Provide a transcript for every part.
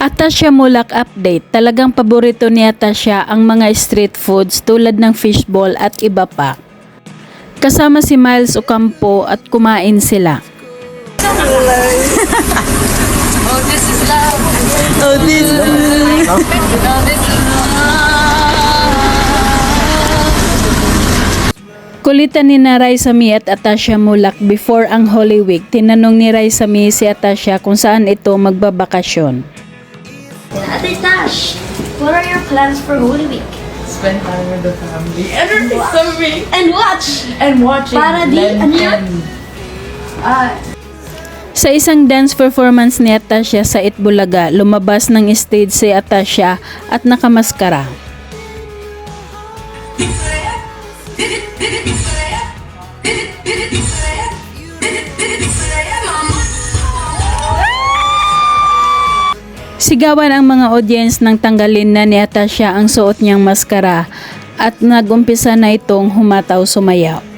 Atasha Mulak Update, talagang paborito ni Atasha ang mga street foods tulad ng fishball at iba pa. Kasama si Miles Ocampo at kumain sila. Kulitan ni na Raisami at Atasha Mulak before ang Holy Week. Tinanong ni Raisami si Atasha kung saan ito magbabakasyon. Ate Tash, what are your plans for Holy Week? Spend time with the family. And release something. And watch! And watching Para di- ano yun? Uh, Sa isang dance performance ni Atasha sa Itbulaga, lumabas ng stage si Atasha at nakamaskara. Sigawan ang mga audience nang tanggalin na ni Atasha ang suot niyang maskara at nagumpisa na itong humataw sumayaw.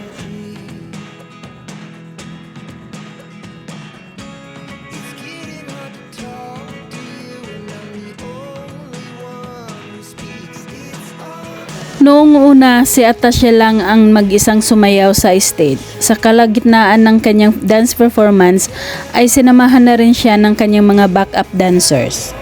Noong una, si Atasha lang ang mag-isang sumayaw sa stage. Sa kalagitnaan ng kanyang dance performance ay sinamahan na rin siya ng kanyang mga backup dancers.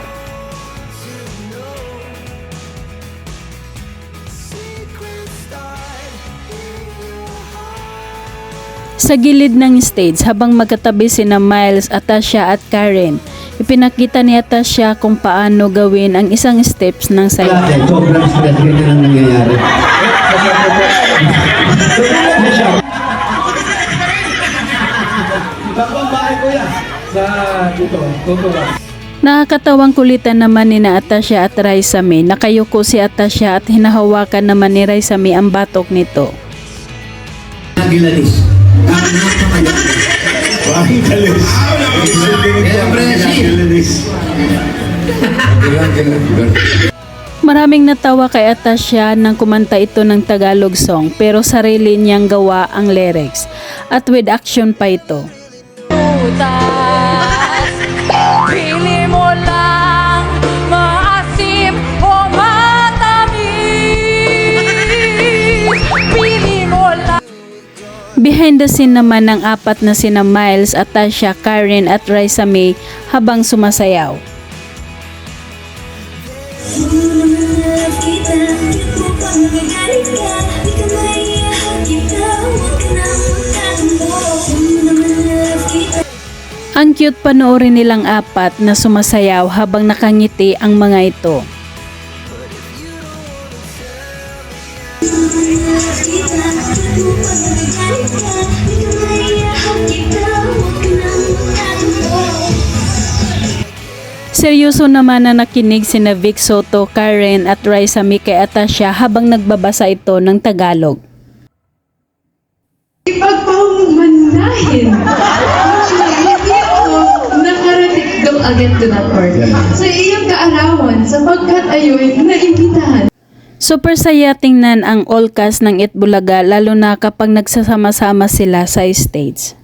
Sa gilid ng stage habang magkatabi sina Miles, Atasha at Karen, ipinakita ni Atasha kung paano gawin ang isang steps ng. Dati, sobrang stress ang nangyayari. Bakong bahay ko yan. Sa dito, tutuwa. Nakakatawang kulitan naman ni na Atasha at Raisami. Nakayuko si Atasha at hinahawakan naman ni Raisami ang batok nito. Nagilanis. Ang napakaganda. Si. Maraming natawa kay Atasha nang kumanta ito ng Tagalog song pero sarili niyang gawa ang lyrics at with action pa ito. Butas. Behind the scene naman ng apat na sina Miles, Atasha, Karen at Raisa May habang sumasayaw. Ang cute panoorin nilang apat na sumasayaw habang nakangiti ang mga ito. Kita Seryoso naman na nakinig sina Vic Soto, Karen at Raisa kay Atasha habang nagbabasa ito ng Tagalog. ako nakarating daw agad to that part. Sa iyong kaarawan, sapagkat ayoy naimbitahan. Super saya tingnan ang all cast ng Itbulaga lalo na kapag nagsasama-sama sila sa stage.